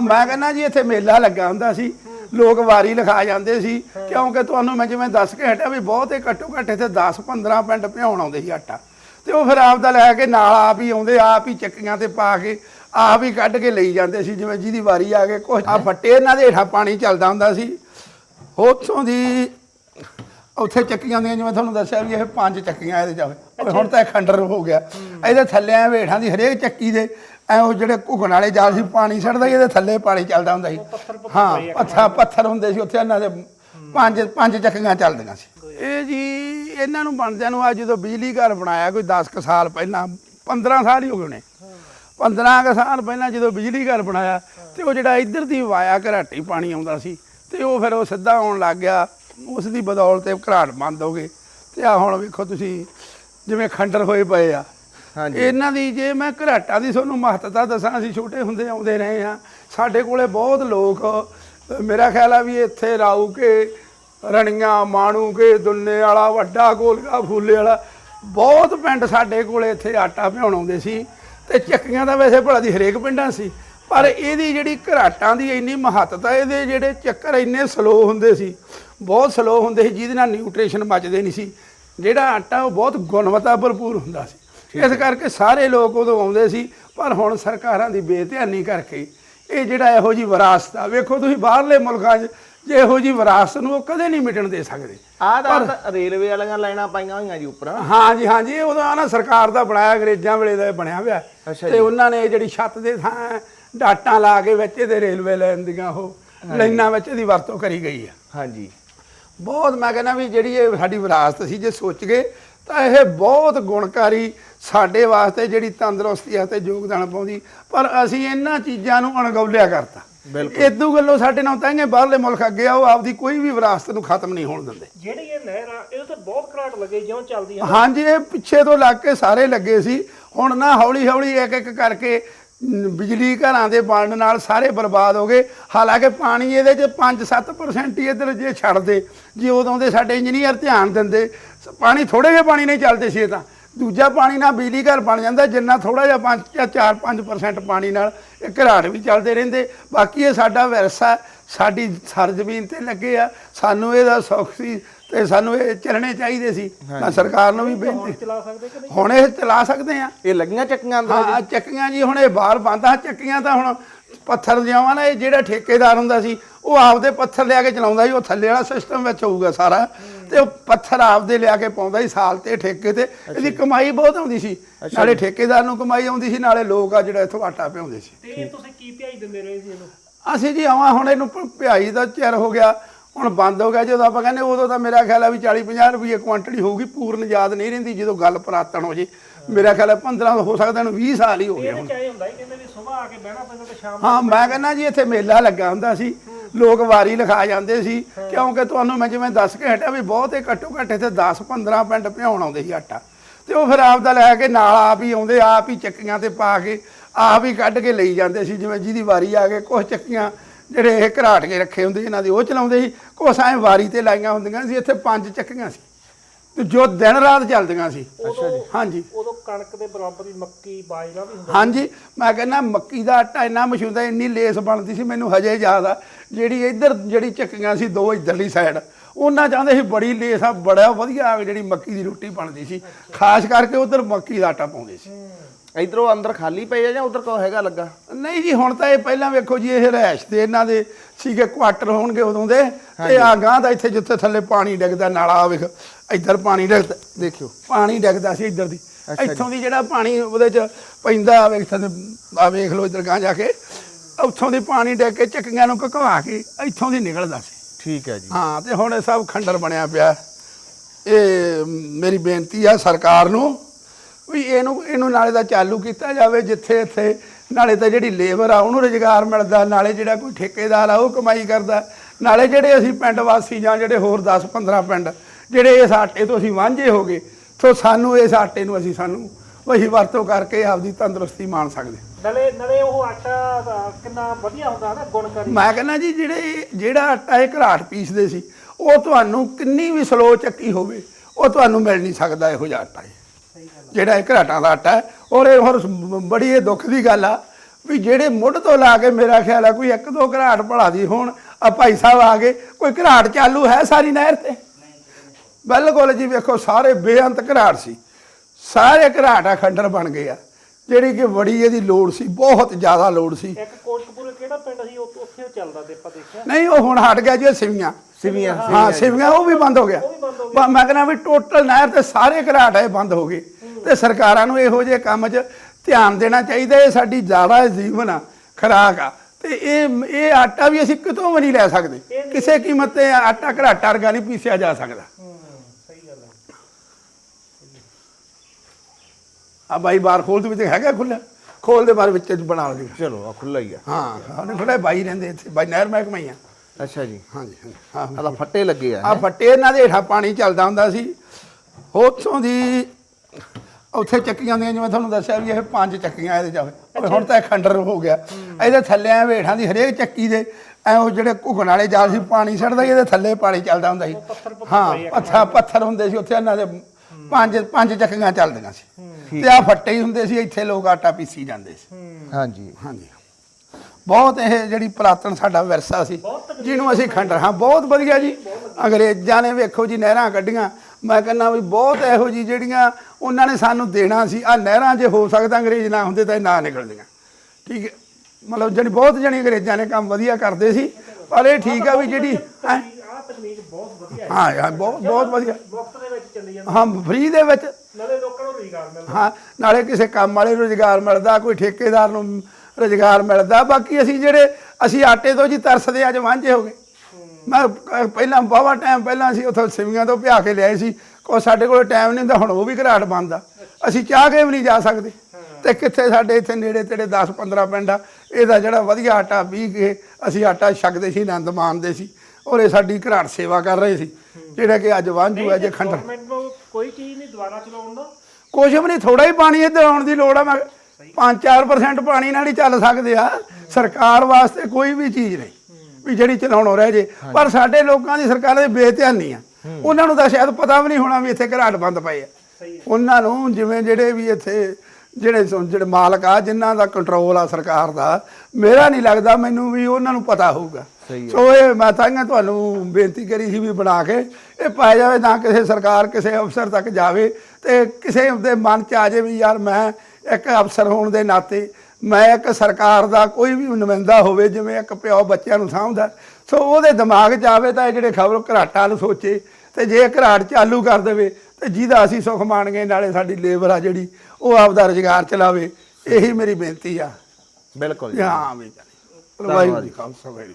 ਮੈਂ ਕਹਿੰਦਾ ਜੀ, ਇੱਥੇ ਮੇਲਾ ਲੱਗਾ ਹੁੰਦਾ ਸੀ। ਲੋਕ ਵਾਰੀ ਲਿਖਾ ਜਾਂਦੇ ਸੀ। ਕਿਉਂਕਿ ਤੁਹਾਨੂੰ ਮੈਂ ਜਿਵੇਂ ਦੱਸ ਕੇ ਹਟਿਆ ਵੀ ਬਹੁਤ ਘੱਟੋ ਘੱਟ ਇੱਥੇ 10 15 ਪਿੰਡ ਭਿਉਣ ਆਉਂਦੇ ਸੀ ਆਟਾ। ਤੇ ਉਹ ਫਿਰ ਆਪ ਦਾ ਲੈ ਕੇ ਨਾਲ ਆਪ ਹੀ ਆਉਂਦੇ, ਆਪ ਹੀ ਚੱਕੀਆਂ ਤੇ ਪਾ ਕੇ ਆਪ ਹੀ ਕੱਢ ਕੇ ਲਈ ਜਾਂਦੇ ਸੀ। ਜਿਵੇਂ ਜਿਹਦੀ ਵਾਰੀ ਆ ਕੇ ਕੁਛ ਆ ਫੱਟੇ ਇਹਨਾਂ ਦੇ ਹੇਠਾਂ ਪਾਣੀ ਚੱਲਦਾ ਹੁੰਦਾ ਸੀ। ਉੱਥੋਂ ਦੀ ਉੱਥੇ ਚੱਕੀਆਂ ਦੀਆਂ ਜਿਵੇਂ ਤੁਹਾਨੂੰ ਦੱਸਿਆ ਵੀ ਇਹ ਪੰਜ ਚੱਕੀਆਂ ਇਹਦੇ ਜਾਵੇ ਹੁਣ ਤਾਂ ਇਹ ਖੰਡਰ ਹੋ ਗਿਆ। ਇਹਦੇ ਥੱਲੇ ਐ ਵੇਠਾਂ ਦੀ ਹਰੇਕ ਚੱਕੀ ਦੇ ਐ ਉਹ ਜਿਹੜੇ ਘੁਗਣ ਵਾਲੇ ਜਾਲ ਸੀ ਪਾਣੀ ਛੱਡਦਾ ਸੀ, ਇਹਦੇ ਥੱਲੇ ਪਾਣੀ ਚੱਲਦਾ ਹੁੰਦਾ ਸੀ। ਹਾਂ ਪੱਥਰ ਪੱਥਰ ਹੁੰਦੇ ਸੀ ਉੱਥੇ ਇਹਨਾਂ ਦੇ ਪੰਜ ਪੰਜ ਚੱਕੀਆਂ ਚੱਲਦੀਆਂ ਸੀ। ਇਹ ਜੀ ਇਹਨਾਂ ਨੂੰ ਬਣਦਿਆਂ ਨੂੰ ਅੱਜ ਜਦੋਂ ਬਿਜਲੀ ਘਰ ਬਣਾਇਆ ਕੋਈ 10 ਕੁ ਸਾਲ ਪਹਿਲਾਂ 15 ਸਾਲ ਹੀ ਹੋ ਗਏ ਨੇ 15 ਕੁ ਸਾਲ ਪਹਿਲਾਂ ਜਦੋਂ ਬਿਜਲੀ ਘਰ ਬਣਾਇਆ ਤੇ ਉਹ ਜਿਹੜਾ ਇੱਧਰ ਦੀ ਵਾਇਆ ਘਰਾਟੀ ਪਾਣੀ ਆਉਂਦਾ ਸੀ ਤੇ ਉਹ ਫਿਰ ਉਹ ਸਿੱਧਾ ਆਉਣ ਲੱਗ ਗਿਆ। ਉਸ ਦੀ ਬਦੌਲਤ ਇਹ ਘਰਾਟ ਬੰਦ ਹੋ ਗਏ। ਤੇ ਆ ਹੁਣ ਵੇਖੋ ਤੁਸੀਂ ਜਿਵੇਂ ਖੰਡਰ ਹੋਏ ਪਏ ਆ। ਇਹਨਾਂ ਦੀ ਜੇ ਮੈਂ ਘਰਾਟਾਂ ਦੀ ਤੁਹਾਨੂੰ ਮਹੱਤਤਾ ਦੱਸਾਂ, ਅਸੀਂ ਛੋਟੇ ਹੁੰਦੇ ਆਉਂਦੇ ਰਹੇ ਆ ਸਾਡੇ ਕੋਲੇ ਬਹੁਤ ਲੋਕ, ਮੇਰਾ ਖਿਆਲ ਆ ਵੀ ਇੱਥੇ ਰਾਊ ਕੇ, ਰਣੀਆਂ, ਮਾਣੂ ਕੇ, ਦੁੰਨੇ ਵਾਲਾ, ਵੱਡਾ ਗੋਲਗਾ, ਫੂਲੇ ਵਾਲਾ, ਬਹੁਤ ਪਿੰਡ ਸਾਡੇ ਕੋਲੇ ਇੱਥੇ ਆਟਾ ਭਿਉਣ ਆਉਂਦੇ ਸੀ। ਤੇ ਚੱਕੀਆਂ ਦਾ ਵੈਸੇ ਭਲਾ ਦੀ ਹਰੇਕ ਪਿੰਡਾਂ ਸੀ, ਪਰ ਇਹਦੀ ਜਿਹੜੀ ਘਰਾਟਾਂ ਦੀ ਇੰਨੀ ਮਹੱਤਤਾ, ਇਹਦੇ ਜਿਹੜੇ ਚੱਕਰ ਇੰਨੇ ਸਲੋ ਹੁੰਦੇ ਸੀ, ਬਹੁਤ ਸਲੋ ਹੁੰਦੇ ਸੀ, ਜਿਹਦੇ ਨਾਲ ਨਿਊਟ੍ਰੀਸ਼ਨ ਬਚਦੇ ਨਹੀਂ ਸੀ। ਜਿਹੜਾ ਆਟਾ, ਉਹ ਬਹੁਤ ਗੁਣਵੱਤਾ ਭਰਪੂਰ ਹੁੰਦਾ ਸੀ। ਇਸ ਕਰਕੇ ਸਾਰੇ ਲੋਕ ਉਦੋਂ ਆਉਂਦੇ ਸੀ ਪਰ ਹੁਣ ਸਰਕਾਰਾਂ ਦੀ ਬੇਧਿਆਨੀ ਕਰਕੇ ਇਹ ਜਿਹੜਾ ਇਹੋ ਜੀ ਵਿਰਾਸਤ ਆ ਵੇਖੋ ਤੁਸੀਂ ਬਾਹਰਲੇ ਮੁਲਕਾਂ 'ਚ ਜੇ ਇਹੋ ਜੀ ਵਿਰਾਸਤ ਨੂੰ ਉਹ ਕਦੇ ਨਹੀਂ ਮਿਟਣ ਦੇ ਸਕਦੇ। ਆਹ ਤਾਂ ਰੇਲਵੇ ਵਾਲੀਆਂ ਲਾਈਨਾਂ ਪਾਈਆਂ ਹੋਈਆਂ ਜੀ ਉੱਪਰ। ਹਾਂ ਜੀ ਹਾਂ ਜੀ ਇਹ ਉਦੋਂ ਨਾ ਸਰਕਾਰ ਦਾ ਬਣਾਇਆ ਅੰਗਰੇਜ਼ਾਂ ਵੇਲੇ ਦਾ ਇਹ ਬਣਿਆ ਹੋਇਆ। ਤੇ ਉਹਨਾਂ ਨੇ ਜਿਹੜੀ ਛੱਤ ਦੇ ਥਾਂ ਡਾਟਾਂ ਲਾ ਕੇ ਵਿੱਚ ਇਹਦੇ ਰੇਲਵੇ ਲਾਈਨ ਦੀਆਂ ਉਹ ਲਾਈਨਾਂ ਵਿੱਚ ਇਹਦੀ ਵਰਤੋਂ ਕਰੀ ਗਈ ਆ। ਹਾਂਜੀ। ਬਹੁਤ ਮੈਂ ਕਹਿੰਦਾ ਵੀ ਜਿਹੜੀ ਇਹ ਸਾਡੀ ਵਿਰਾਸਤ ਸੀ ਜੇ ਸੋਚ ਗਏ ਤਾਂ ਇਹ ਬਹੁਤ ਗੁਣਕਾਰੀ ਸਾਡੇ ਵਾਸਤੇ ਜਿਹੜੀ ਤੰਦਰੁਸਤੀ ਵਾਸਤੇ ਯੋਗਦਾਨ ਪਾਉਂਦੀ ਪਰ ਅਸੀਂ ਇਹਨਾਂ ਚੀਜ਼ਾਂ ਨੂੰ ਅਣਗੌਲਿਆ ਕਰਤਾ। ਬਿਲਕੁਲ। ਇਦੋਂ ਗੱਲੋਂ ਸਾਡੇ ਨਾਲ ਤਾਂਗੇ ਬਾਹਰਲੇ ਮੁਲਕ ਅੱਗੇ ਆ ਉਹ ਆਪਦੀ ਕੋਈ ਵੀ ਵਿਰਾਸਤ ਨੂੰ ਖਤਮ ਨਹੀਂ ਹੋਣ ਦਿੰਦੇ। ਜਿਹੜੀ ਇਹ ਨਹਿਰ ਆ ਇਹਦੇ ਤੇ ਬਹੁਤ ਘਰਾਟ ਲੱਗੇ ਜਿਉਂ ਚੱਲਦੀ ਆ। ਹਾਂਜੀ ਇਹ ਪਿੱਛੇ ਤੋਂ ਲੱਗ ਕੇ ਸਾਰੇ ਲੱਗੇ ਸੀ। ਹੁਣ ਨਾ ਹੌਲੀ ਹੌਲੀ ਇੱਕ ਇੱਕ ਕਰਕੇ ਬਿਜਲੀ ਘਰਾਂ ਦੇ ਬਣਨ ਨਾਲ ਸਾਰੇ ਬਰਬਾਦ ਹੋ ਗਏ। ਹਾਲਾਂਕਿ ਪਾਣੀ ਇਹਦੇ ਚ 5-7% ਹੀ ਇਧਰ ਜੇ ਛੱਡਦੇ ਜੇ ਉਦੋਂ ਦੇ ਸਾਡੇ ਇੰਜੀਨੀਅਰ ਧਿਆਨ ਦਿੰਦੇ। ਪਾਣੀ ਥੋੜੇ ਜਿਹੇ ਪਾਣੀ ਨਹੀਂ ਚੱਲਦੇ ਸੀ ਇਹ ਤਾਂ। ਦੂਜਾ ਪਾਣੀ ਨਾਲ ਬਿਜਲੀ ਘਰ ਬਣ ਜਾਂਦਾ ਜਿੰਨਾ ਥੋੜਾ ਜਿਹਾ 5 ਜਾਂ 4-5% ਪਾਣੀ ਨਾਲ ਇਹ ਘਰਾੜ ਵੀ ਚੱਲਦੇ ਰਹਿੰਦੇ। ਬਾਕੀ ਇਹ ਸਾਡਾ ਵਿਰਸਾ ਸਾਡੀ ਸਰਜ਼ਮੀਨ ਤੇ ਲੱਗੇ ਆ ਸਾਨੂੰ ਇਹਦਾ ਸੁੱਖ ਸੀ ਤੇ ਸਾਨੂੰ ਇਹ ਚੱਲਣੇ ਚਾਹੀਦੇ ਸੀ। ਮੈਂ ਸਰਕਾਰ ਨੂੰ ਵੀ ਬੇਨਤੀ ਚਲਾ ਸਕਦੇ ਕਿ ਨਹੀਂ? ਹੁਣ ਇਹ ਚਲਾ ਸਕਦੇ ਆ। ਇਹ ਲੱਗੀਆਂ ਚੱਕੀਆਂ ਅੰਦਰ ਹਾਂ ਚੱਕੀਆਂ ਜੀ ਹੁਣ ਇਹ ਬਾਹਰ ਬੰਦ ਆ ਚੱਕੀਆਂ ਤਾਂ ਹੁਣ ਪੱਥਰ ਜਿਹਾ ਨਾ ਇਹ ਜਿਹੜਾ ਠੇਕੇਦਾਰ ਹੁੰਦਾ ਸੀ ਉਹ ਆਪਦੇ ਪੱਥਰ ਲਿਆ ਕੇ ਚਲਾਉਂਦਾ ਸੀ ਉਹ ਥੱਲੇ ਵਾਲਾ ਸਿਸਟਮ ਵਿੱਚ ਹੋਊਗਾ ਸਾਰਾ। ਤੇ ਉਹ ਪੱਥਰ ਆਪਦੇ ਲਿਆ ਕੇ ਪਾਉਂਦਾ ਸੀ ਸਾਲ ਤੇ ਠੇਕੇ ਤੇ। ਇਹਦੀ ਕਮਾਈ ਬਹੁਤ ਆਉਂਦੀ ਸੀ। ਨਾਲੇ ਠੇਕੇਦਾਰ ਨੂੰ ਕਮਾਈ ਆਉਂਦੀ ਸੀ ਨਾਲੇ ਲੋਕ ਆ ਜਿਹੜਾ ਇੱਥੋਂ ਆਟਾ ਪਿਆਉਂਦੇ ਸੀ। ਤੇ ਇਹ ਤੁਸੀਂ ਕੀ ਭਿਆਈ ਦਿੰਦੇ ਰਹੇ ਸੀ ਇਹਨੂੰ? ਅਸੀਂ ਜੀ ਆਵਾਂ ਹੁਣ ਇਹਨੂੰ ਭਿਆਈ ਦਾ ਚਿਰ ਹੋ ਗਿਆ ਹੁਣ ਬੰਦ ਹੋ ਗਿਆ। ਜਦੋਂ ਆਪਾਂ ਕਹਿੰਦੇ ਉਦੋਂ ਤਾਂ ਮੇਰਾ ਖਿਆਲ ਆ ਵੀ 40 50 ਰੁਪਏ ਕੁਆਂਟਲੀ ਹੋਊਗੀ ਪੂਰਨ ਯਾਦ ਨਹੀਂ ਰਹਿੰਦੀ ਜਦੋਂ ਗੱਲ ਪ੍ਰਾਤਨ ਹੋ ਜੇ। ਮੇਰਾ ਖਿਆਲ ਹੈ 15 ਹੋ ਸਕਦਾ ਇਹਨੂੰ 20 ਸਾਲ ਹੀ ਹੋ ਗਏ ਹੁਣ। ਚ ਆਏ ਹੁੰਦਾ ਸੀ ਕਹਿੰਦੇ ਵੀ ਸਵੇਰ ਆ ਕੇ ਬਹਿਣਾ ਪੈਂਦਾ ਤੇ ਸ਼ਾਮ ਹਾਂ ਮੈਂ ਕਹਿੰਦਾ ਜੀ ਇੱਥੇ ਮੇਲਾ ਲੱਗਾ ਹੁੰਦਾ ਸੀ। ਲੋਕ ਵਾਰੀ ਲਿਖਾ ਜਾਂਦੇ ਸੀ ਕਿਉਂਕਿ ਤੁਹਾਨੂੰ ਮੈਂ ਜਿਵੇਂ ਦੱਸ ਕੇ ਹਟਿਆ ਵੀ ਬਹੁਤ ਘੱਟੋ ਘੱਟ ਇੱਥੇ 10 15 ਪਿੰਡ ਭਿਉਣ ਆਉਂਦੇ ਸੀ ਆਟਾ। ਤੇ ਉਹ ਫਿਰ ਆਪ ਦਾ ਲੈ ਕੇ ਨਾਲ ਆਪ ਹੀ ਆਉਂਦੇ ਆਪ ਹੀ ਚੱਕੀਆਂ ਤੇ ਪਾ ਕੇ ਆਪ ਹੀ ਕੱਢ ਕੇ ਲਈ ਜਾਂਦੇ ਸੀ ਜਿਵੇਂ ਜਿਹਦੀ ਵਾਰੀ ਆ ਗਏ ਕੁਝ ਚੱਕੀਆਂ ਜਿਹੜੇ ਇਹ ਘਰਾਟ ਕੇ ਰੱਖੇ ਹੁੰਦੇ ਇਹਨਾਂ ਦੇ ਉਹ ਚਲਾਉਂਦੇ ਸੀ ਕੁਛ ਐ ਵਾਰੀ ਤੇ ਲਾਈਆਂ ਹੁੰਦੀਆਂ ਸੀ ਇੱਥੇ ਪੰਜ ਚੱਕੀਆਂ ਸੀ। ਤੇ ਜੋ ਦਿਨ ਰਾਤ ਚੱਲਦੀਆਂ ਸੀ। ਹਾਂਜੀ। ਉਦੋਂ ਕਣਕ ਦੇ ਬਰਾਬਰ ਹੀ ਮੱਕੀ ਬਾਜਰਾ ਵੀ ਹੁੰਦਾ ਹਾਂਜੀ। ਮੈਂ ਕਹਿੰਦਾ ਮੱਕੀ ਦਾ ਆਟਾ ਇੰਨਾ ਮਸ਼ਹੂਰ ਦਾ ਇੰਨੀ ਲੇਸ ਬਣਦੀ ਸੀ ਮੈਨੂੰ ਹਜੇ ਯਾਦ ਆ ਜਿਹੜੀ ਇੱਧਰ ਜਿਹੜੀ ਚੱਕੀਆਂ ਸੀ ਦੋ ਇੱਧਰਲੀ ਸਾਈਡ ਉਹਨਾਂ ਚਾਹੁੰਦੇ ਸੀ ਬੜੀ ਲੇਸ ਆ ਬੜਾ ਵਧੀਆ ਜਿਹੜੀ ਮੱਕੀ ਦੀ ਰੋਟੀ ਬਣਦੀ ਸੀ। ਖਾਸ ਕਰਕੇ ਉਧਰ ਮੱਕੀ ਦਾ ਆਟਾ ਪਾਉਂਦੇ ਸੀ। ਇਧਰੋਂ ਅੰਦਰ ਖਾਲੀ ਪਏ ਆ ਜਾਂ ਉਧਰ ਕੋ ਹੈਗਾ ਲੱਗਾ? ਨਹੀਂ ਜੀ ਹੁਣ ਤਾਂ ਇਹ ਪਹਿਲਾਂ ਵੇਖੋ ਜੀ ਇਹ ਰਹਿਸ਼ ਦੇ ਇਹਨਾਂ ਦੇ ਸੀਗੇ ਕੁਆਟਰ ਹੋਣਗੇ ਉਦੋਂ ਦੇ। ਤੇ ਆ ਗਾਂ ਦਾ ਇੱਥੇ ਜਿੱਥੇ ਥੱਲੇ ਪਾਣੀ ਡਿੱਗਦਾ ਨਾਲਾ ਆ ਵੇਖ। ਇੱਧਰ ਪਾਣੀ ਡਿੱਗਦਾ ਦੇਖਿਓ ਪਾਣੀ ਡਿੱਗਦਾ ਸੀ ਇੱਧਰ ਦੀ। ਇੱਥੋਂ ਦੀ ਜਿਹੜਾ ਪਾਣੀ ਉਹਦੇ ਚ ਪੈਂਦਾ ਆ ਵੇਖ ਥੱਲੇ ਆ ਵੇਖ ਲਓ ਇੱਧਰ ਗਾਂ ਜਾ ਕੇ। ਉੱਥੋਂ ਦੀ ਪਾਣੀ ਡਿੱਗ ਕੇ ਚੱਕੀਆਂ ਨੂੰ ਘਕਵਾ ਕੇ ਇੱਥੋਂ ਦੀ ਨਿਕਲਦਾ ਸੀ। ਠੀਕ ਹੈ ਜੀ। ਹਾਂ ਤੇ ਹੁਣ ਇਹ ਸਭ ਖੰਡਰ ਬਣਿਆ ਪਿਆ। ਇਹ ਮੇਰੀ ਬੇਨਤੀ ਆ ਸਰਕਾਰ ਨੂੰ ਵੀ ਇਹਨੂੰ ਇਹਨੂੰ ਨਾਲੇ ਦਾ ਚਾਲੂ ਕੀਤਾ ਜਾਵੇ ਜਿੱਥੇ ਇੱਥੇ ਨਾਲੇ ਤਾਂ ਜਿਹੜੀ ਲੇਬਰ ਆ ਉਹਨੂੰ ਰੁਜ਼ਗਾਰ ਮਿਲਦਾ ਨਾਲੇ ਜਿਹੜਾ ਕੋਈ ਠੇਕੇਦਾਰ ਆ ਉਹ ਕਮਾਈ ਕਰਦਾ। ਨਾਲੇ ਜਿਹੜੇ ਅਸੀਂ ਪਿੰਡ ਵਾਸੀ ਜਾਂ ਜਿਹੜੇ ਹੋਰ 10 15 ਪਿੰਡ ਜਿਹੜੇ ਇਸ ਆਟੇ ਤੋਂ ਅਸੀਂ ਵਾਂਝੇ ਹੋ ਗਏ ਸੋ ਸਾਨੂੰ ਇਸ ਆਟੇ ਨੂੰ ਅਸੀਂ ਸਾਨੂੰ ਵਹੀ ਵਰਤੋਂ ਕਰਕੇ ਆਪਦੀ ਤੰਦਰੁਸਤੀ ਮਾਣ ਸਕਦੇ ਨਾਲੇ ਨਾਲੇ ਉਹ ਆਟਾ ਕਿੰਨਾ ਵਧੀਆ ਹੁੰਦਾ ਨਾ ਗੁਣਕਾਰੀ। ਮੈਂ ਕਹਿੰਦਾ ਜੀ ਜਿਹੜੇ ਜਿਹੜਾ ਆਟਾ ਇਹ ਘਰਾਟ ਪੀਸਦੇ ਸੀ ਉਹ ਤੁਹਾਨੂੰ ਕਿੰਨੀ ਵੀ ਸਲੋ ਚੱਕੀ ਹੋਵੇ ਉਹ ਤੁਹਾਨੂੰ ਮਿਲ ਨਹੀਂ ਸਕਦਾ ਇਹੋ ਜਿਹਾ ਆਟਾ ਜਿਹੜਾ ਇਹ ਘਰਾਟਾਂ ਦਾ ਆਟਾ ਹੈ ਔਰ ਇਹ ਹੋਰ ਬੜੀ ਇਹ ਦੁੱਖ ਦੀ ਗੱਲ ਆ ਵੀ ਜਿਹੜੇ ਮੁੱਢ ਤੋਂ ਲਾ ਕੇ ਮੇਰਾ ਖਿਆਲ ਹੈ ਕੋਈ ਇੱਕ ਦੋ ਘਰਾਟ ਭਲਾ ਦੀ ਹੋਣ ਆ ਭਾਈ ਸਾਹਿਬ ਆ ਗਏ ਕੋਈ ਘਰਾਟ ਚਾਲੂ ਹੈ ਸਾਰੀ ਨਹਿਰ ਤੇ? ਬਿਲਕੁਲ ਜੀ ਵੇਖੋ ਸਾਰੇ ਬੇਅੰਤ ਘਰਾਟ ਸੀ। ਸਾਰੇ ਘਰਾਟ ਆ ਖੰਡਰ ਬਣ ਗਏ ਆ। ਜਿਹੜੀ ਕਿ ਬੜੀ ਇਹਦੀ ਲੋੜ ਸੀ ਬਹੁਤ ਜ਼ਿਆਦਾ ਲੋੜ ਸੀ। ਇੱਕ ਕੋਟਕਪੂਰੇ ਕਿਹੜਾ ਪਿੰਡ ਸੀ? ਉਹ- ਉੱਥੇ ਉਹ ਚੱਲਦਾ ਤੇ ਆਪਾਂ ਦੇਖਿਆ। ਨਹੀਂ ਉਹ ਹੁਣ ਹਟ ਗਿਆ ਜੀ ਸਿਵੀਆਂ। ਸਿਵੀਆਂ ਹਾਂ ਸਿਵੀਆਂ ਉਹ ਵੀ ਬੰਦ ਹੋ ਗਿਆ। ਮੈਂ ਕਹਿੰਦਾ ਵੀ ਟੋਟਲ ਨਹਿਰ ਤੇ ਸਾਰੇ ਘਰਾਟ ਇਹ ਬੰਦ ਹੋ ਗਏ। ਤੇ ਸਰਕਾਰਾਂ ਨੂੰ ਇਹੋ ਜਿਹੇ ਕੰਮ 'ਚ ਧਿਆਨ ਦੇਣਾ ਚਾਹੀਦਾ ਇਹ ਸਾਡੀ ਜ਼ਿਆਦਾ ਜੀਵਨ ਆ ਖਰਾਕ ਆ। ਤੇ ਇਹ ਇਹ ਆਟਾ ਵੀ ਅਸੀਂ ਕਿਤੋਂ ਵੀ ਨਹੀਂ ਲੈ ਸਕਦੇ। ਕਿਸੇ ਕੀਮਤ ਤੇ ਆਟਾ ਘਰਾਟਾ ਵਰਗਾ ਨਹੀਂ ਪੀਸਿਆ ਜਾ ਸਕਦਾ ਹੂੰ ਸਹੀ ਗੱਲ ਹੈ ਆ ਬਾਈ ਬਾਰ ਖੋਲ ਦੇ ਵਿੱਚ ਹੈਗਾ ਖੁੱਲਾ ਖੋਲ ਦੇ ਬਾਰ ਵਿੱਚ ਚ ਬਣਾ ਲਓ ਜੀ ਚਲੋ ਆ ਖੁੱਲਾ ਹੀ ਆ। ਹਾਂ ਸਾਡੇ ਥੋੜਾ ਬਾਈ ਰਹਿੰਦੇ ਇੱਥੇ। ਬਾਈ ਨਹਿਰ ਮਹਿਕਮਾ ਹੀ ਆ। ਅੱਛਾ ਜੀ। ਹਾਂਜੀ ਹਾਂਜੀ ਹਾਂ। ਆ ਤਾਂ ਫੱਟੇ ਲੱਗੇ ਆ ਆ ਫੱਟੇ ਇਹਨਾਂ ਦੇ ਹੇਠਾਂ ਪਾਣੀ ਚੱਲਦਾ ਹੁੰਦਾ ਸੀ। ਉੱਥੋਂ ਦੀ ਉੱਥੇ ਚੱਕੀਆਂ ਦੀਆਂ ਜਿਵੇਂ ਤੁਹਾਨੂੰ ਦੱਸਿਆ ਵੀ ਇਹ ਪੰਜ ਚੱਕੀਆਂ ਇਹਦੇ ਜਾਵੇ ਹੁਣ ਤਾਂ ਇਹ ਖੰਡਰ ਹੋ ਗਿਆ। ਇਹਦੇ ਥੱਲੇ ਐ ਹੇਠਾਂ ਦੀ ਹਰੇਕ ਚੱਕੀ ਦੇ ਐ ਉਹ ਜਿਹੜੇ ਘੁਗਣ ਵਾਲੇ ਜਾਲ ਸੀ ਪਾਣੀ ਛੱਡਦਾ ਇਹਦੇ ਥੱਲੇ ਪਾਣੀ ਚੱਲਦਾ ਹੁੰਦਾ ਸੀ। ਹਾਂ ਪੱਥਰ ਪੱਥਰ ਹੁੰਦੇ ਸੀ ਉੱਥੇ ਇਹਨਾਂ ਦੇ ਪੰਜ ਪੰਜ ਚੱਕੀਆਂ ਚੱਲਦੀਆਂ ਸੀ। ਤੇ ਆ ਫੱਟੇ ਹੀ ਹੁੰਦੇ ਸੀ ਇੱਥੇ ਲੋਕ ਆਟਾ ਪੀਸੀ ਜਾਂਦੇ ਸੀ। ਹਾਂਜੀ। ਹਾਂਜੀ। ਬਹੁਤ ਇਹ ਜਿਹੜੀ ਪੁਰਾਤਨ ਸਾਡਾ ਵਿਰਸਾ ਸੀ ਜਿਹਨੂੰ ਅਸੀਂ ਖੰਡਰ ਹਾਂ ਬਹੁਤ ਵਧੀਆ ਜੀ। ਅੰਗਰੇਜ਼ਾਂ ਨੇ ਵੇਖੋ ਜੀ ਨਹਿਰਾਂ ਕੱਢੀਆਂ। ਮੈਂ ਕਹਿੰਦਾ ਵੀ ਬਹੁਤ ਇਹੋ ਜੀ ਜਿਹੜੀਆਂ ਉਹਨਾਂ ਨੇ ਸਾਨੂੰ ਦੇਣਾ ਸੀ। ਆ ਨਹਿਰਾਂ ਜੇ ਹੋ ਸਕਦਾ ਅੰਗਰੇਜ਼ ਨਾ ਹੁੰਦੇ ਤਾਂ ਇਹ ਨਾ ਨਿਕਲਦੀਆਂ। ਠੀਕ ਹੈ। ਮਤਲਬ ਜਿਹੜੀ ਬਹੁਤ ਜਣੀ ਅੰਗਰੇਜ਼ਾਂ ਨੇ ਕੰਮ ਵਧੀਆ ਕਰਦੇ ਸੀ। ਪਰ ਇਹ ਠੀਕ ਆ ਵੀ ਜਿਹੜੀ ਹੈਂ? ਤਕਨੀਕ ਬਹੁਤ ਵਧੀਆ ਹੈ। ਹਾਂ ਬਹੁਤ ਬਹੁਤ ਵਧੀਆ। ਚੱਲੀ ਜਾਂਦੀ। ਹਾਂ ਫ੍ਰੀ ਦੇ ਵਿੱਚ। ਨਾਲੇ ਲੋਕਾਂ ਨੂੰ ਰੁਜ਼ਗਾਰ ਮਿਲਦਾ। ਹਾਂ ਨਾਲੇ ਕਿਸੇ ਕੰਮ ਵਾਲੇ ਨੂੰ ਰੁਜ਼ਗਾਰ ਮਿਲਦਾ ਕੋਈ ਠੇਕੇਦਾਰ ਨੂੰ ਰੁਜ਼ਗਾਰ ਮਿਲਦਾ। ਬਾਕੀ ਅਸੀਂ ਜਿਹੜੇ ਅਸੀਂ ਆਟੇ ਤੋਂ ਜੀ ਤਰਸਦੇ ਅੱਜ ਵਾਂਝੇ ਹੋ ਗਏ। ਮੈਂ ਪਹਿਲਾਂ ਬਾਵਾ ਟਾਈਮ ਪਹਿਲਾਂ ਅਸੀਂ ਉੱਥੋਂ ਸਿਵੀਆਂ ਤੋਂ ਭਿਆ ਕੇ ਲਿਆਏ ਸੀ। ਕੋ ਸਾਡੇ ਕੋਲ ਟਾਈਮ ਨਹੀਂ ਹੁੰਦਾ ਹੁਣ ਉਹ ਵੀ ਘਰਾਟ ਬੰਦਾ ਅਸੀਂ ਚਾਹ ਕੇ ਵੀ ਨਹੀਂ ਜਾ ਸਕਦੇ। ਤੇ ਕਿੱਥੇ ਸਾਡੇ ਇੱਥੇ ਨੇੜੇ ਤੇੜੇ 10 15 ਪਿੰਡ ਆ। ਇਹਦਾ ਜਿਹੜਾ ਵਧੀਆ ਆਟਾ ਪੀ ਕੇ ਅਸੀਂ ਆਟਾ ਛਕਦੇ ਸੀ ਆਨੰਦ ਮਾਣਦੇ ਸੀ। ਔਰ ਇਹ ਸਾਡੀ ਘਰਾਟ ਸੇਵਾ ਕਰ ਰਹੇ ਸੀ। ਜਿਹੜਾ ਕਿ ਅੱਜ ਵਾਂਝੂ ਹੈ ਜੇ ਖੰਡਰ। ਗਵਰਨਮੈਂਟ ਨੂੰ ਕੋਈ ਚੀਜ਼ ਨਹੀਂ ਦੁਬਾਰਾ ਚਲਾਉਣ ਦਾ। ਕੁਛ ਵੀ ਨਹੀਂ ਥੋੜਾ ਹੀ ਪਾਣੀ ਇੱਧਰ ਆਉਣ ਦੀ ਲੋੜ ਆ ਮੈਂ 5-4% ਪਾਣੀ ਨਾਲ ਹੀ ਚੱਲ ਸਕਦੇ ਆ। ਸਰਕਾਰ ਵਾਸਤੇ ਕੋਈ ਵੀ ਚੀਜ਼ ਨਹੀਂ ਵੀ ਜਿਹੜੀ ਚਲਾਉਣੋਂ ਰਹਿ ਜੇ। ਪਰ ਸਾਡੇ ਲੋਕਾਂ ਦੀ ਸਰਕਾਰ ਦੇ ਬੇਧਿਆਨੀ ਆ। ਉਹਨਾਂ ਨੂੰ ਤਾਂ ਸ਼ਾਇਦ ਪਤਾ ਵੀ ਨਹੀਂ ਹੋਣਾ ਵੀ ਇੱਥੇ ਘਰਾਟ ਬੰਦ ਪਏ ਆ। ਉਹਨਾਂ ਨੂੰ ਜਿਵੇਂ ਜਿਹੜੇ ਵੀ ਇੱਥੇ ਜਿਹੜੇ ਜਿਹੜੇ ਮਾਲਕ ਆ ਜਿਨ੍ਹਾਂ ਦਾ ਕੰਟਰੋਲ ਆ ਸਰਕਾਰ ਦਾ ਮੇਰਾ ਨਹੀਂ ਲੱਗਦਾ ਮੈਨੂੰ ਵੀ ਉਹਨਾਂ ਨੂੰ ਪਤਾ ਹੋਊਗਾ। ਸੋ ਇਹ ਮੈਂ ਤਾਂ ਤੁਹਾਨੂੰ ਬੇਨਤੀ ਕਰੀ ਸੀ ਵੀ ਬਣਾ ਕੇ ਇਹ ਪਾਇਆ ਜਾਵੇ ਨਾ ਕਿਸੇ ਸਰਕਾਰ ਕਿਸੇ ਅਫਸਰ ਤੱਕ ਜਾਵੇ ਤੇ ਕਿਸੇ ਦੇ ਮਨ ਚ ਆ ਜਾਵੇ ਵੀ ਯਾਰ ਮੈਂ ਇੱਕ ਅਫਸਰ ਹੋਣ ਦੇ ਨਾਤੇ ਮੈਂ ਇੱਕ ਸਰਕਾਰ ਦਾ ਕੋਈ ਵੀ ਨੁਮਾਇੰਦਾ ਹੋਵੇ ਜਿਵੇਂ ਇੱਕ ਪਿਓ ਬੱਚਿਆਂ ਨੂੰ ਸਾਂਭਦਾ। ਸੋ ਉਹਦੇ ਦਿਮਾਗ 'ਚ ਆਵੇ ਤਾਂ ਇਹ ਜਿਹੜੇ ਖਬਰ ਘਰਾਟਾਂ ਨੂੰ ਸੋਚੇ ਤੇ ਜੇ ਘਰਾਟ ਚਾਲੂ ਕਰ ਦੇਵੇ ਤੇ ਜਿਹਦਾ ਅਸੀਂ ਸੁਖ ਮਾਣਗੇ ਨਾਲੇ ਸਾਡੀ ਲੇਬਰ ਆ ਜਿਹੜੀ ਉਹ ਆਪਦਾ ਰੁਜ਼ਗਾਰ ਚਲਾਵੇ। ਇਹੀ ਮੇਰੀ ਬੇਨਤੀ ਆ। ਬਿਲਕੁਲ ਜੀ। ਹਾਂ ਵੀ ਵਾਹਿਗੁਰੂ ਜੀ ਖਾਲਸਾ ਵਾਹਿਗੁਰੂ।